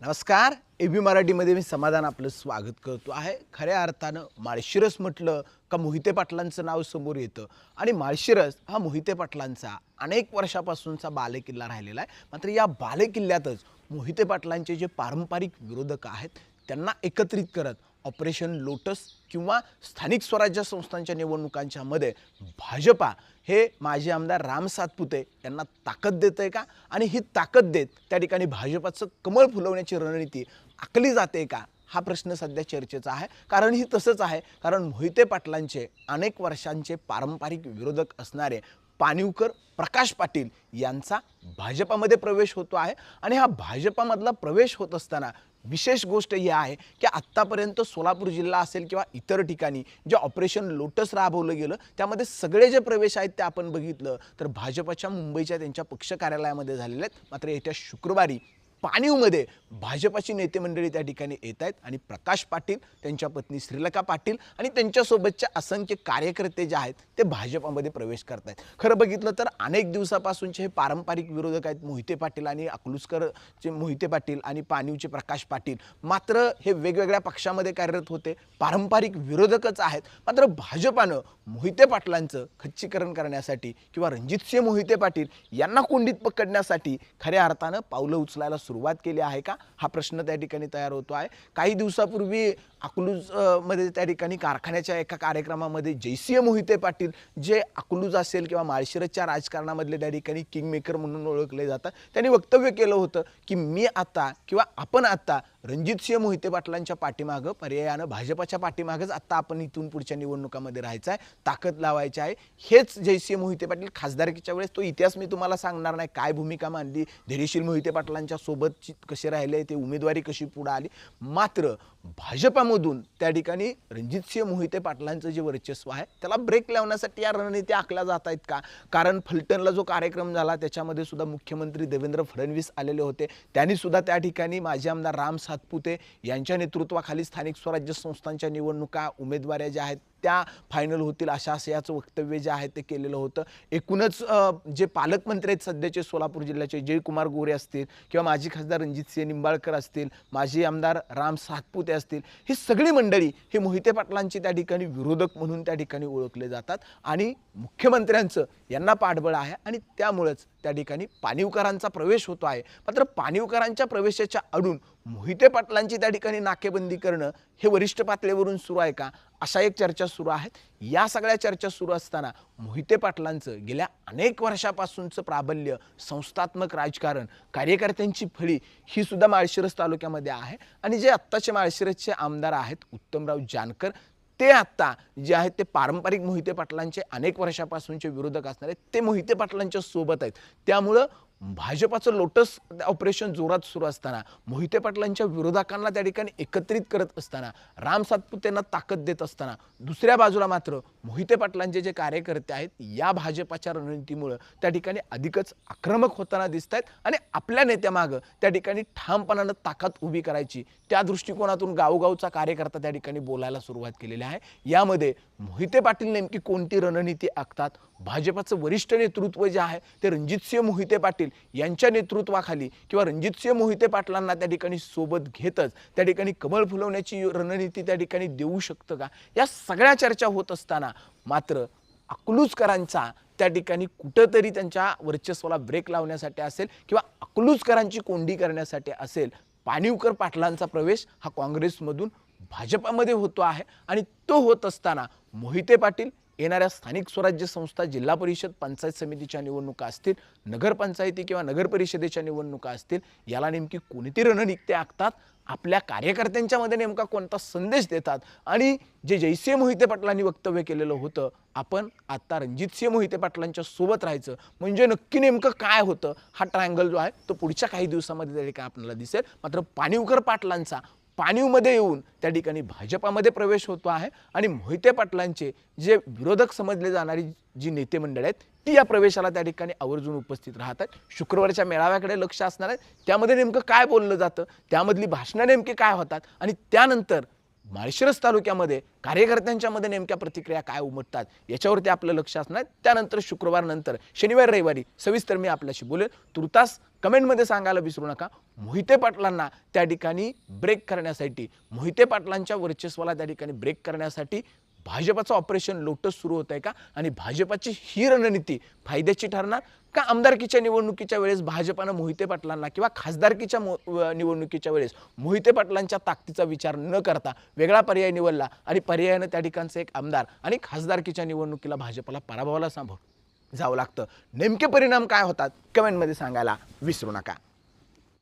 नमस्कार A B मराठीमध्ये मी समाधान आपलं स्वागत करतो आहे. खऱ्या अर्थानं माळशिरस म्हटलं का मोहिते पाटलांचं नाव समोर येतं. आणि माळशिरस हा मोहिते पाटलांचा अनेक वर्षापासूनचा बालेकिल्ला राहिलेला आहे. मात्र या बालेकिल्ल्यातच मोहिते पाटलांचे जे पारंपरिक विरोधक आहेत त्यांना एकत्रित करत ऑपरेशन लोटस किंवा स्थानिक स्वराज्य संस्थांच्या निवडणुकांच्यामध्ये भाजपा हे माजी आमदार राम सातपुते यांना ताकद देत आहे का? आणि ही ताकद देत त्या ठिकाणी भाजपाचं कमळ फुलवण्याची रणनीती आखली जाते का? हा प्रश्न सध्या चर्चेचा आहे. कारण ही तसंच आहे. कारण मोहिते पाटलांचे अनेक वर्षांचे पारंपरिक विरोधक असणारे पानिवकर प्रकाश पाटील यांचा भाजपामध्ये प्रवेश होतो आहे. आणि हा भाजपामधला प्रवेश होत असताना विशेष गोष्ट ही आहे की आत्तापर्यंत सोलापूर जिल्हा असेल किंवा इतर ठिकाणी जे ऑपरेशन लोटस राबवलं गेलं त्यामध्ये सगळे जे प्रवेश आहेत ते आपण बघितलं. तर भाजपच्या मुंबईच्या त्यांच्या पक्ष कार्यालयामध्ये झालेले आहेत. मात्र येत्या शुक्रवारी पाणीवमध्ये भाजपाची नेते मंडळी त्या ठिकाणी येत आहेत आणि प्रकाश पाटील त्यांच्या पत्नी श्रीलका पाटील आणि त्यांच्यासोबतचे असंख्य कार्यकर्ते जे आहेत ते भाजपामध्ये प्रवेश करत आहेत खरं बघितलं तर अनेक दिवसापासूनचे हे पारंपरिक विरोधक आहेत मोहिते पाटील आणि अकलूसकरचे मोहिते पाटील आणि पाणीवचे प्रकाश पाटील. मात्र हे वेगवेगळ्या पक्षामध्ये कार्यरत होते पारंपरिक विरोधकच आहेत. मात्र भाजपानं मोहिते पाटलांचं खच्चीकरण करण्यासाठी किंवा रणजितसिंह मोहिते पाटील यांना कोंडीत पकडण्यासाठी खऱ्या अर्थानं पावलं उचलायला सुरुवात केली आहे का? हा प्रश्न त्या ठिकाणी तयार होतो आहे. काही दिवसापूर्वी अकलूजमध्ये त्या ठिकाणी कारखान्याच्या एका कार्यक्रमामध्ये जयसिंह मोहिते पाटील जे अकलूज असेल किंवा माळशिरसच्या राजकारणामधले त्या ठिकाणी किंगमेकर म्हणून ओळखले जातात त्यांनी वक्तव्य केलं होतं की मी आता किंवा आपण आता रणजितसिंह मोहिते पाटलांच्या पाठीमागं पर्यायानं भाजपाच्या पाठीमागंच आता आपण इथून पुढच्या निवडणुकामध्ये राहायचं आहे ताकद लावायची आहे. हेच जयसिंह मोहिते पाटील खासदारकीच्या वेळेस तो इतिहास मी तुम्हाला सांगणार नाही. काय भूमिका मांडली धैर्यशील मोहिते पाटलांच्या सोबत कसे राहिले ते उमेदवारी कशी पुढं आली? मात्र भाजपामधून त्या ठिकाणी रणजितसिंह मोहिते पाटलांचं जे वर्चस्व आहे त्याला ब्रेक लावण्यासाठी या रणनीती आखल्या जात आहेत का? कारण फलटणला जो कार्यक्रम झाला त्याच्यामध्ये सुद्धा मुख्यमंत्री देवेंद्र फडणवीस आलेले होते. त्यांनी सुद्धा त्या ठिकाणी माजी आमदार राम सातपुते यांच्या नेतृत्वाखाली स्थानिक स्वराज्य संस्थांच्या निवडणुका उमेदवाऱ्या ज्या आहेत त्या फायनल होतील अशा असं याचं वक्तव्य जे आहे ते केलेलं होतं. एकूणच जे पालकमंत्री आहेत सध्याचे सोलापूर जिल्ह्याचे जयकुमार गोरे असतील किंवा माजी खासदार रणजितसिंह निंबाळकर असतील माजी आमदार राम सातपुते असतील ही सगळी मंडळी हे मोहिते पाटलांची त्या ठिकाणी विरोधक म्हणून त्या ठिकाणी ओळखले जातात. आणि मुख्यमंत्र्यांचं यांना पाठबळ आहे आणि त्यामुळेच त्या ठिकाणी पाणीवकरांचा प्रवेश होतो आहे. मात्र पाणीवकरांच्या प्रवेशाच्या अडून मोहिते पाटलांची त्या ठिकाणी नाकेबंदी करणं हे वरिष्ठ पातळीवरून सुरू आहे का? अशा एक चर्चा सुरू आहेत. या सगळ्या चर्चा सुरू असताना मोहिते पाटलांचं गेल्या अनेक वर्षापासूनचं प्राबल्य संस्थात्मक राजकारण कार्यकर्त्यांची फळी ही सुद्धा माळशिरस तालुक्यामध्ये आहे. आणि जे आत्ताचे माळशिरसचे आमदार आहेत उत्तमराव जानकर ते आत्ता जे आहेत ते पारंपरिक मोहिते पाटलांचे अनेक वर्षापासूनचे विरोधक असणार आहेत ते मोहिते पाटलांच्या सोबत आहेत. त्यामुळं भाजपाचं लोटस ऑपरेशन जोरात सुरू असताना मोहिते पाटलांच्या विरोधकांना त्या ठिकाणी एकत्रित करत असताना राम सातपुतेंना ताकद देत असताना दुसऱ्या बाजूला मात्र मोहिते पाटलांचे जे कार्यकर्ते आहेत या भाजपाच्या रणनीतीमुळं त्या ठिकाणी अधिकच आक्रमक होताना दिसत आहेत आणि आपल्या नेत्यामागं त्या ठिकाणी ठामपणानं ताकद उभी करायची त्या दृष्टिकोनातून गावगावचा कार्यकर्ता त्या ठिकाणी बोलायला सुरुवात केलेली आहे. यामध्ये मोहिते पाटील नेमकी कोणती रणनीती आखतात? भाजपाचं वरिष्ठ नेतृत्व जे आहे ते रणजितसिंह मोहिते पाटील यांच्या नेतृत्वाखाली किंवा रणजितसिंह मोहिते पाटलांना त्या ठिकाणी सोबत घेतच त्या ठिकाणी कमळ फुलवण्याची रणनीती त्या ठिकाणी देऊ शकतं का? या सगळ्या चर्चा होत असताना मात्र अकलूजकरांचा त्या ठिकाणी कुठंतरी त्यांच्या वर्चस्वाला ब्रेक लावण्यासाठी असेल किंवा अकलूजकरांची कोंडी करण्यासाठी असेल पाणीवकर पाटलांचा प्रवेश हा काँग्रेसमधून भाजपामध्ये होतो आहे. आणि तो होत असताना मोहिते पाटील येणाऱ्या स्थानिक स्वराज्य संस्था जिल्हा परिषद पंचायत समितीच्या निवडणुका असतील नगरपंचायती किंवा नगरपरिषदेच्या निवडणुका असतील याला नेमकी कोणती रणनीती आखतात? आपल्या कार्यकर्त्यांच्यामध्ये नेमका कोणता संदेश देतात? आणि जे जयसिंह मोहिते पाटलांनी वक्तव्य केलेलं होतं आपण आता रणजितसिंह मोहिते पाटलांच्या सोबत राहायचं. म्हणजे नक्की नेमकं काय होतं? हा ट्रायंगल जो आहे तो पुढच्या काही दिवसामध्ये त्या ठिकाणी आपल्याला दिसेल. मात्र पाणीवकर पाटलांचा पाणीवमध्ये येऊन त्या ठिकाणी भाजपामध्ये प्रवेश होतो आहे आणि मोहिते पाटलांचे जे विरोधक समजले जाणारी जी नेते मंडळ आहेत ती या प्रवेशाला त्या ठिकाणी आवर्जून उपस्थित राहतात. शुक्रवारच्या मेळाव्याकडे लक्ष असणार आहे. त्यामध्ये नेमकं काय बोललं जातं? त्यामधली भाषणं नेमकी काय होतात? आणि त्यानंतर माळशिरस तालुक्यामध्ये कार्यकर्त्यांच्यामध्ये नेमक्या प्रतिक्रिया काय उमटतात याच्यावरती आपलं लक्ष असणार. त्यानंतर शुक्रवार नंतर शनिवार रविवारी सविस्तर मी आपल्याशी बोलेल. तुर्तास कमेंटमध्ये सांगायला विसरू नका. मोहिते पाटलांना त्या ठिकाणी ब्रेक करण्यासाठी मोहिते पाटलांच्या वर्चस्वाला त्या ठिकाणी ब्रेक करण्यासाठी भाजपाचं ऑपरेशन लोटस सुरू होत आहे का? आणि भाजपाची ही रणनीती फायद्याची ठरणार? का आमदारकीच्या निवडणुकीच्या वेळेस भाजपानं मोहिते पाटलांना किंवा खासदारकीच्या मो निवडणुकीच्या वेळेस मोहिते पाटलांच्या ताकदीचा विचार न करता वेगळा पर्याय निवडला आणि पर्यायानं त्या ठिकाणचं एक आमदार आणि खासदारकीच्या निवडणुकीला भाजपाला पराभवाला सांभाळ जावं लागतं. नेमके परिणाम काय होतात? कमेंटमध्ये सांगायला विसरू नका.